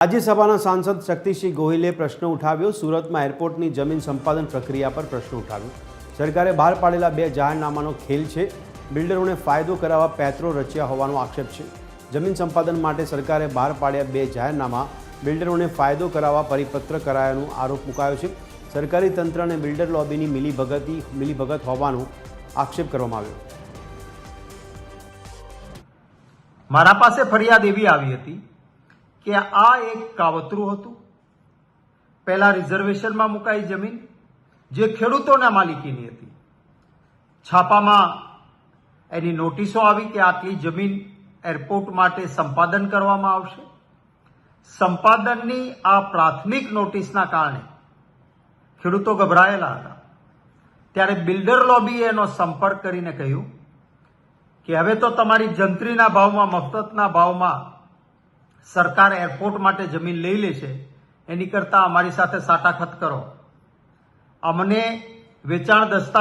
રાજ્યસભાના સાંસદ શક્તિસિંહ ગોહિલે પ્રશ્ન ઉઠાવ્યો. સુરતમાં એરપોર્ટની જમીન સંપાદન પ્રક્રિયા પર પ્રશ્ન ઉઠાવ્યો. સરકારે બહાર પાડેલા બે જાહેરનામાનો ખેલ છે. બિલ્ડરોને ફાયદો કરાવવા પેત્રો રચ્યા હોવાનો આક્ષેપ છે. જમીન સંપાદન માટે સરકારે બહાર પાડ્યા બે જાહેરનામા બિલ્ડરોને ફાયદો કરાવવા પરિપત્ર કરાયાનો આરોપ મુકાયો છે. સરકારી તંત્ર અને બિલ્ડર લોબીની મિલીભગતી, મિલીભગત હોવાનો આક્ષેપ કરવામાં આવ્યો. મારા પાસે ફરિયાદ એવી આવી હતી કે આ એક કાવતરું હતું? પહેલા રિઝર્વેશનમાં મુકાઈ જમીન, જે ખેડૂતોના માલિકીની હતી. છાપામાં એની નોટિસો આવી કે આટલી જમીન એરપોર્ટ માટે સંપાદન કરવામાં આવશે. સંપાદનની આ પ્રાથમિક નોટિસના કારણે ખેડૂતો ગભરાયેલા હતા. ત્યારે બિલ્ડર લોબીએ એનો સંપર્ક કરીને કહ્યું કે હવે તો તમારી જંત્રીના ભાવમાં, મફતના ભાવમાં સરકાર એરપોર્ટ માટે જમીન લઈ લે છે, એની કરતાં અમારી સાથે સાટાખત કરો. અમને વેચાણ દસ્તાવેજ